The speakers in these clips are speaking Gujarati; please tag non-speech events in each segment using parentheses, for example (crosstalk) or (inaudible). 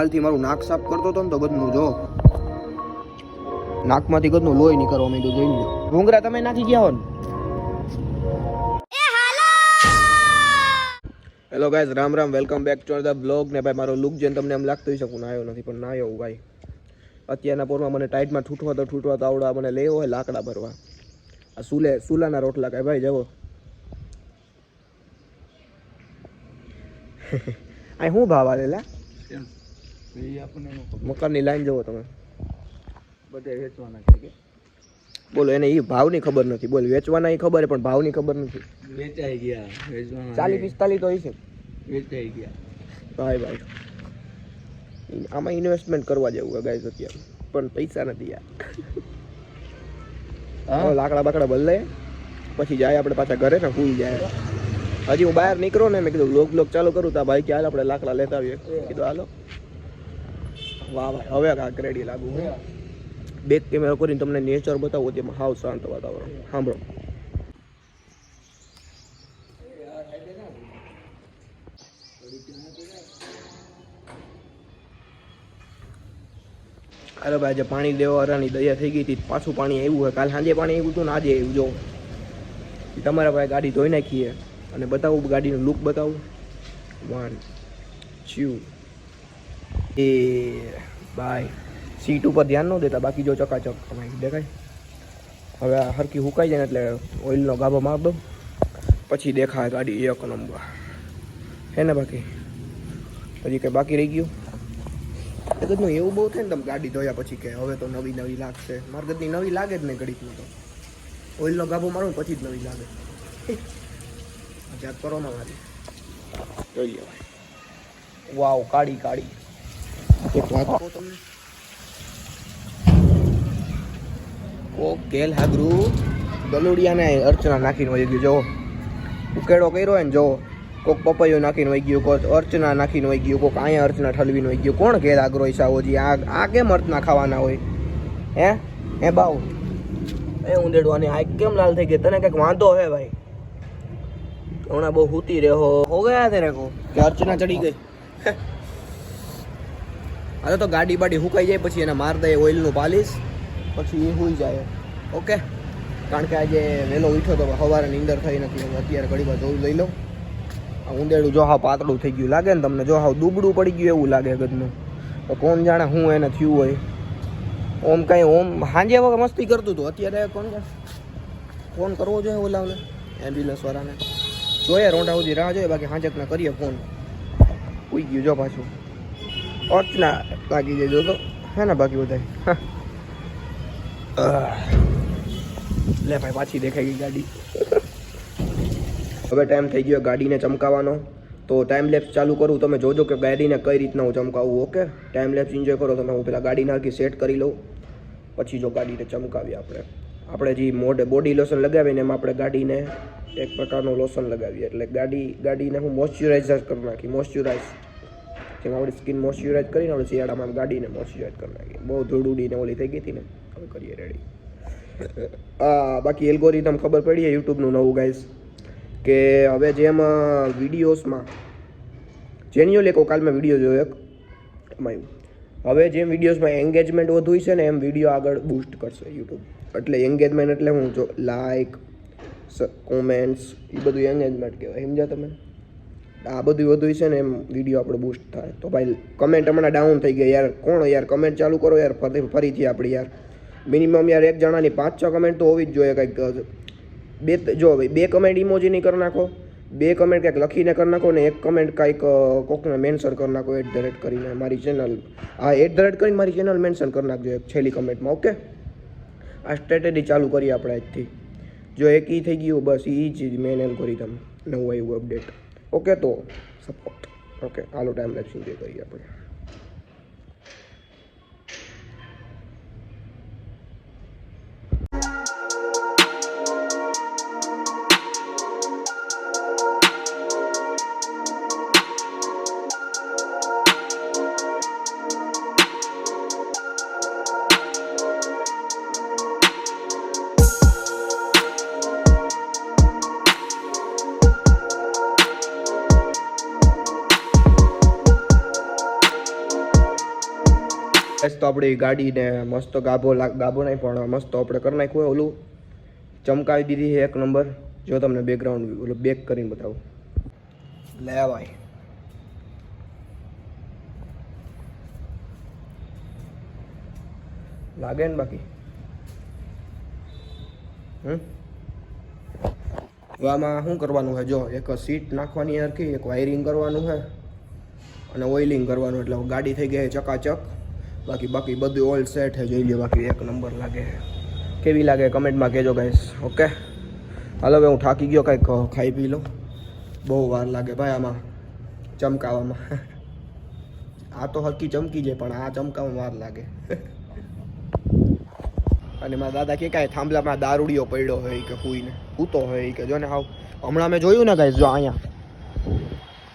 કાલથી મારું નાક સાફ કરતો હતો ને તો બધું જો. નાકમાંથી બધું લોહી નીકળવા માંડ્યું જોઈ લો ભૂંગરા તમે નાખી ગયા હો hello! Guys Ram Ram welcome back to the blog ને ભાઈ મારો લુક જેમ તમને એમ લાગતું હશે કે હું નાયો નથી પણ નાયો હું ભાઈ. અત્યારના પોરમાં મને ટાઈટમાં ઠૂઠવા તો ઠૂઠવા તો આવડા મને લેવો હોય લાકડા ભરવા. આ સુલે સુલાના રોટલા કાંઈ ભાઈ જવો. (laughs) આ શું ભાવ આલેલા? મકાનની લાઈન જવો તમે. બધે વેચવાના છે કે? બોલો એને એ ભાવની ખબર નથી. બોલ વેચવાના એ ખબર પણ પણ ભાવની ખબર નથી. વેચાઈ ગયા વેચવાના ચાલીસ પિસ્તાલીસ તો હશે વેચાઈ ગયા. ભાઈ ભાઈ. આમાં ઇન્વેસ્ટમેન્ટ કરવા જેવું ગાઈઝ અત્યારે. પણ પૈસા નથી યાર. હા? લાકડા બાકડા બદલે. પછી જાય આપણે પાછા ઘરે ને સુઈ જાય. હજી હું બહાર નીકળો ને મેં કીધું લોક બ્લોક ચાલુ કરું તા ભાઈ કે હાલ આપણે લાકડા લેતા આવીએ. કીધું હાલો. વાહ ભાઈ હવે કાંકરેડી લાગુ બેક કેમેરા કરીને તમને નેચર બતાવો તેમાં હાવ શાંત વાતાવરણ. સાંભળો. અરે ભાઈ, આજે પાણી દેવાવાળાની દયા થઈ ગઈ હતી. પાછું પાણી આવ્યું હોય કાલ સાંજે પાણી આવ્યું હતું ને આજે આવ્યું, જો. તમારા ભાઈ ગાડી ધોઈ નાખીએ અને બતાવું, ગાડીનું લુક બતાવું. વન ટુ એ બાય સીટ ઉપર ધ્યાન ન દેતા, બાકી જો ચકાચક તમારી દેખાય. હવે આ હરકી હુકાઈ જાય એટલે ઓઇલનો ગાભો માર દો પછી દેખાય ગાડી એક નંબર. હે ને બાકી? પછી કંઈ બાકી રહી ગયું? ગદનું એવું બહુ થાય ને તમે ગાડી ધોયા પછી કે હવે તો નવી નવી લાગશે. માર ગદની નવી લાગે જ નહીં ઘડીકમાં તો. ઓઇલનો ગાભો મારું પછી જ નવી લાગે. જાત કરો ને મારી. જોઈ લે વાવ, કાળી કાળી. એક વાત કહું તમને? કોક ગેલ હાગરું ગલુડિયાને અર્ચના નાખીને વહી ગયું જો ઉકેડો કર્યો હોય ને જો કોક પપૈયો નાખીને વહી ગયું કોક અર્ચના નાખીને વહી ગયું કોક અહીંયા અર્ચના ઠલવીને વહી ગયું. કોણ ઘેર આગરો ઈશાઓજી આ આ કેમ અર્ચના ખાવાના હોય? હે? હે બાવ એ ઉંદેડવાની આ કેમ લાલ થઈ ગઈ? તને કંઈક વાંધો હે ભાઈ? હમણાં બહુ હૂતી રહ્યો. હો ગયા તેને કો કે અર્ચના ચડી ગઈ. હવે તો ગાડી બાડી હુકાઈ જાય, પછી એને માર દે ઓઇલનું પાલીશ પછી એ હુઈ જાય. ઓકે? કારણ કે આજે વહેલો ઉઠ્યો તો સવારે નીંદર થઈ નથી અત્યારે ઘડી વાર જોવું લઈ લઉં. આ ઉંદેડું જો હાવ પાતળું થઈ ગયું લાગે ને તમને, જો હાવ દુબળું પડી ગયું એવું લાગે ગદનું. તો કોણ જાણે હું એને થયું હોય. ઓમ કાંઈ ઓમ સાંજે વખત મસ્તી કરતું હતું અત્યારે કોણ ફોન કરવો જોઈએ ઓલાવને એમ્બ્યુલન્સ વાળાને. જોઈએ, રોંઢા સુધી રાહ જોઈએ, બાકી હાંજકને કરીએ ફોન. ઉઈ ગયું જો પાછું. અર્ચના લાગી જાય તો હે ને બાકી બધા લે ભાઈ, પાછી દેખાઈ ગઈ ગાડી. હવે ટાઈમ થઈ ગયો ગાડીને ચમકાવવાનો તો ટાઈમ લેપ્સ ચાલુ કરું. તમે જોજો કે ગાડીને કઈ રીતના હું ચમકાવું ઓકે ટાઈમ લેપ્સ એન્જોય કરો. તમે હું પેલા ગાડી નાખી સેટ કરી લઉં. પછી જો ગાડીને ચમકાવીએ આપણે. આપણે જે મોઢે બોડી લોશન લગાવીને એમાં આપણે ગાડીને એક પ્રકારનું લોશન લગાવીએ. એટલે ગાડી, ગાડીને હું મોઇશ્ચરાઇઝર કરી નાખી મોઇશ્ચરાઇઝ જેમ આપણી સ્કિન મોઇશ્ચરાઇઝ કરીને આપણે શિયાળામાં ગાડીને મોઇશ્ચરાઇઝ કરી નાખીએ. બહુ ધૂળ ઉડીને ઓલી થઈ ગઈ હતી ને, હવે કરીએ રેડી આ બાકી એલ્ગોરિધમ ખબર પડી છે યુટ્યુબનું નવું ગાઈઝ કે હવે જેમ વિડીયોઝમાં જેન્યુઅલ એક કાલ મેં વીડિયો જોયો એક, એમાં હવે જેમ વિડીયોઝમાં એન્ગેજમેન્ટ વધુ છે ને, એમ વીડિયો આગળ બૂસ્ટ કરશે યુટ્યુબ એટલે એન્ગેજમેન્ટ એટલે હું જો લાઇક કોમેન્ટ્સ એ બધું એન્ગેજમેન્ટ કહેવાય. સમજ્યા તમે? આ બધું વધુ છે ને એમ વીડિયો આપણો બૂસ્ટ થાય. તો ભાઈ કમેન્ટ હમણાં ડાઉન થઈ ગયા યાર. કોણ યાર? કમેન્ટ ચાલુ કરો યાર. ફરી, ફરીથી આપણી યાર. મિનિમમ યાર એક જણાની પાંચ, છ કમેન્ટ તો હોવી જ જોઈએ કંઈક. બે, જો ભાઈ, બે કમેન્ટ ઇમોજીની કરી નાખો. બે કમેન્ટ કંઈક લખીને કરી નાખો ને એક કમેન્ટ કાંઈક કોકને મેન્શન કરી નાખો એટ ધ રેટ કરીને મારી ચેનલ આ એટ ધ રેટ કરીને મારી ચેનલ મેન્શન કરી નાખજો એક છેલ્લી કમેન્ટમાં ઓકે આ સ્ટ્રેટેજી ચાલુ કરીએ આપણે આજથી. જો એક ઈ થઈ ગયું, બસ એ જ મેન એલ કરી તમે નવું આવ્યું અપડેટ ઓકે તો સપોર્ટ ઓકે આલો ટાઈમ લેપ્સ એન્જોય કરીએ આપણે. બસ તો આપણી ગાડીને મસ્ત ગાભો ગાભો નહીં, પણ મસ્ત આપણે કરી નાખ્યું હોય ઓલું. ચમકાવી દીધી છે એક નંબર. જો તમને બેકગ્રાઉન્ડ ઓલું બેક કરીને બતાવું. લે ભાઈ. લાગે ને બાકી? હમ? આમાં શું કરવાનું છે? જો, એક સીટ નાખવાની હરખી, એક વાયરિંગ કરવાનું છે. અને ઓઇલિંગ કરવાનું, એટલે ગાડી થઈ ગઈ ચકાચક. બાકી બાકી બધું ઓલ સેટ છે. જોઈ લે બાકી એક નંબર લાગે કેવી લાગે કમેન્ટમાં કહેજો ગાઈસ ઓકે હાલો, હવે હું થાકી ગયો કંઈક ખાઈ પી લઉં. બહુ વાર લાગે ભાઈ આમાં ચમકાવામાં. (laughs) આ તો હકી ચમકી જાય પણ આ ચમકાવવા વાર લાગે. (laughs) અને મારા દાદા કે કાંઈ થાંભલામાં દારૂડીઓ પડ્યો હોય કે હુઈને હૂતો હોય કે જો ને હાવ. હમણાં મેં જોયું ને કાંઈ જો અહીંયા.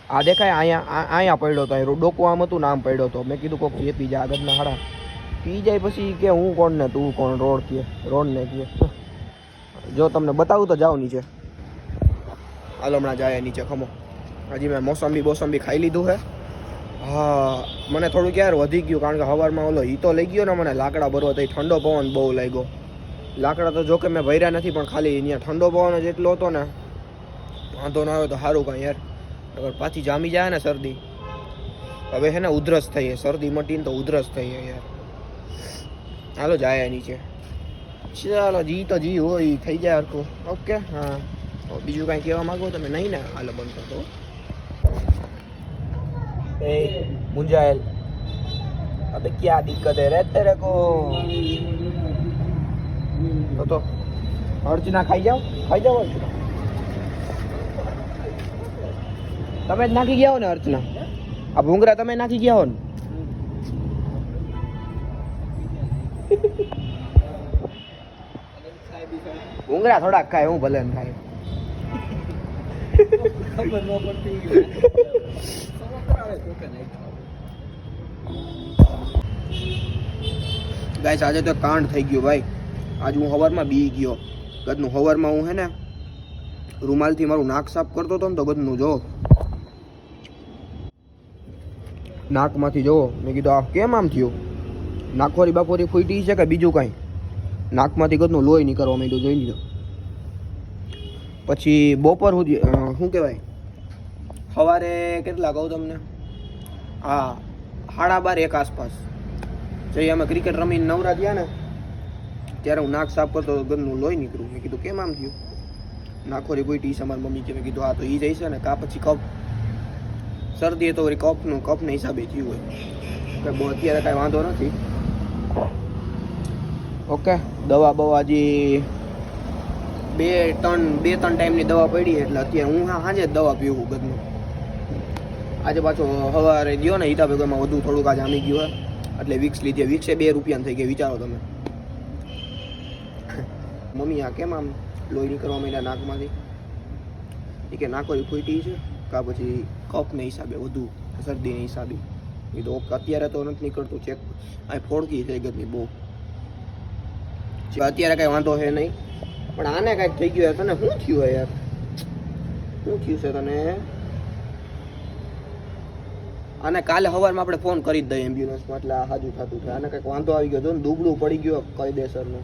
આ દેખાય, અહીંયા અહીંયા પડ્યો હતો અહીં ડોકું આમ હતું નામ પડ્યો હતો મેં કીધું, કોક જે પી જાય આગળના હાડા. પી જાય પછી કે, હું કોણ ને, તું કોણ? રોડ કે, રોડ ને કે. જો તમને બતાવું તો જાઓ નીચે. હાલ, હમણાં જાય નીચે, ખમો. હજી મેં મોસંબી બોસંબી ખાઈ લીધું છે હા, મને થોડુંક યાર વધી ગયું, કારણ કે સવારમાં ઓલો હીતો લઈ ગયો ને મને, લાકડા ભરવા તો ઠંડો પવન બહુ લાગ્યો. લાકડા તો જો કે મેં ભર્યા નથી, પણ ખાલી અહીંયા ઠંડો પવન જ એટલો હતો ને. વાંધો ના આવ્યો તો સારું કાંઈ યાર. અગર પાછી જામી જાય ને શરદી, હવે છે ને ઉધરસ થઈ શરદી મટીને તો ઉધરસ થઈ જાય યાર. ચાલો જાય નીચે ચાલો જી તો જી હોય થઈ જાય હરખું. ઓકે, હા. બીજું કાંઈ કહેવા માગો તમે? નહીં ને? હાલો, બંધ તો એ, મુંજાયેલ. અબે ક્યાં દિક્કત હે? રે તેરે કો તો તો, અર્ચના ખાઈ જાઓ? ખાઈ જાઓ અર્ચના? તમે જ નાખી ગયા હો ને અર્ચના. આ ભૂંગરા તમે નાખી ગયા હો ને. ભૂંગરા થોડાક ખાય, હું ભલે ખાય. ગાઈસ આજે તો કાંડ થઈ ગયો ભાઈ. આજ હું હવારમાં બી ગયો. ગદનું હવારમાં હું હે ને, રૂમાલથી મારું નાક સાફ કરતો હતો ને તો ગદનું, જો. નાકમાંથી જોવો મેં કીધું, આ કેમ આમ થયું? નાખોરી બાખોરી ફૂટી છે કે બીજું કાંઈ? નાકમાંથી ગતનું લોહી નીકળવા માંડ્યું, જોઈ લીધો. પછી બપોર સુધી શું કહેવાય? સવારે કેટલા કહું તમને? હા, સાડા બાર એક આસપાસ. જઈ અમે ક્રિકેટ રમીને નવરા થયા ને, ત્યારે હું નાક સાફ કરતો ગંદનું લોહી નીકળ્યું. મેં કીધું, કેમ આમ થયું? નાખોરી કોઈ ટીસ અમારી મમ્મી કે, મેં કીધું, આ તો એ જઈશે ને, કા પછી કપ શરદી તો વળી કપનું કપના હિસાબે થયું હોય. કંઈ બહુ અત્યારે કાંઈ વાંધો નથી. ઓકે, દવા બવા હજી બે ત્રણ બે ત્રણ ટાઈમની દવા પડી એટલે અત્યારે હું હા સાંજે જ દવા પીવું ગદનું આજે પાછો સવારે ગયો ને હિતા ભેગોમાં વધુ થોડુંક આજે આમી ગયું હોય. એટલે વિક્સ લીધી. વિક્સે બે રૂપિયાની થઈ ગઈ, વિચારો તમે. મમ્મી આ કેમ આમ લોહી નીકળવા માંડ્યા નાકમાંથી? એ કે નાકોરી ફૂટી છે. કા પછી કપને હિસાબે, વધુ શરદીને હિસાબે. એ તો અત્યારે તો નથી નીકળતું ચેક આ ફોડકી થઈ ગઈ બહુ. અત્યારે કાંઈ વાંધો છે નહીં. પણ આને કાંઈક થઈ ગયું તને શું થયું યાર? શું થયું છે તને? અને કાલે સવારમાં આપણે ફોન કરી જ દઈએ એમ્બ્યુલન્સમાં, એટલે આ હાજુ થતું છે. આને કંઈક વાંધો આવી ગયો હતો ને, દુબળું પડી ગયો કાયદેસરનું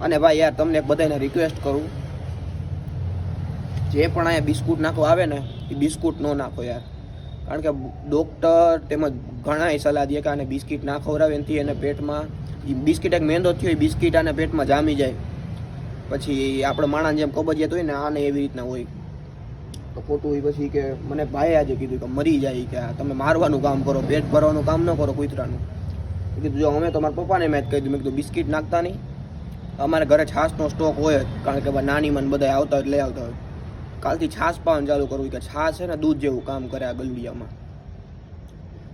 અને ભાઈ યાર, તમને બધાને રિક્વેસ્ટ કરું. જે પણ અહીંયા બિસ્કુટ નાખો આવે ને એ બિસ્કુટ ન નાખો યાર. કારણ કે ડૉક્ટર તેમજ ઘણા સલાહ દે કે આને બિસ્કિટ ના ખવડાવે એનાથી એને પેટમાં બિસ્કિટ એક મેંદો થયો એ બિસ્કિટ આને પેટમાં જામી જાય. પછી આપણે માણસ જેમ કબજિયાત હોય ને, આને એવી રીતના હોય. તો ખોટું હોય પછી કે મને ભાઈએ આજે કીધું કે મરી જાય કે તમે મારવાનું કામ કરો, પેટ ભરવાનું કામ ન કરો કૂતરાનું. કીધું, જો અમે તો મારા પપ્પાને મેં જ કહી દીધું, મેં કીધું, બિસ્કિટ નાખતા નહીં. અમારે ઘરે છાશનો સ્ટોક હોય કારણ કે નાની મન બધા આવતા હોય લઈ આવતા હોય. કાલથી છાશ પાવાનું ચાલુ કરવું કે છાશ છે ને દૂધ જેવું કામ કરે આ ગલુડિયામાં.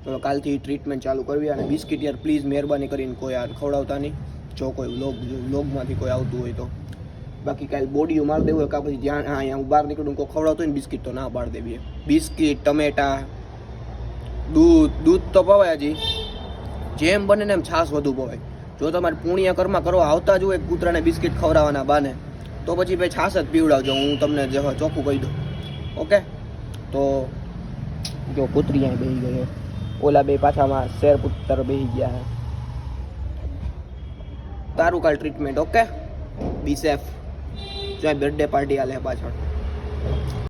તો કાલથી ટ્રીટમેન્ટ ચાલુ કરવી અને બિસ્કિટ યાર પ્લીઝ મહેરબાની કરીને કોઈ યાર ખવડાવતા નહીં. જો કોઈ લોગ લોગમાંથી કોઈ આવતું હોય તો. બાકી કાલે બોડી મારી દેવું હોય કાં પછી ધ્યાન હા, અહીંયા હું બહાર નીકળું કોઈ ખવડાવતો હોય ને બિસ્કિટ તો ના પાડી દેવી બિસ્કિટ, ટમેટા, દૂધ દૂધ તો પવાય હજી. જેમ બને ને એમ છાશ વધુ પવાય. જો તમારે પૂણિયા કર્મા કરવા આવતા જ હોય કૂતરાને બિસ્કિટ ખવડાવવાના બાને તો પછી ભાઈ છાસ જ પીવડાવજો, હું તમને જે ચોખ્ખું કહી દઉં. ઓકે? તો જો કૂતરી અહીં બેસી ગયો ઓલા બે પાછામાં શેર પુત્તર બેસી ગયા તારું કાલ ટ્રીટમેન્ટ ઓકે? બી સેફ જો બર્થડે પાર્ટી આલે પાછળ.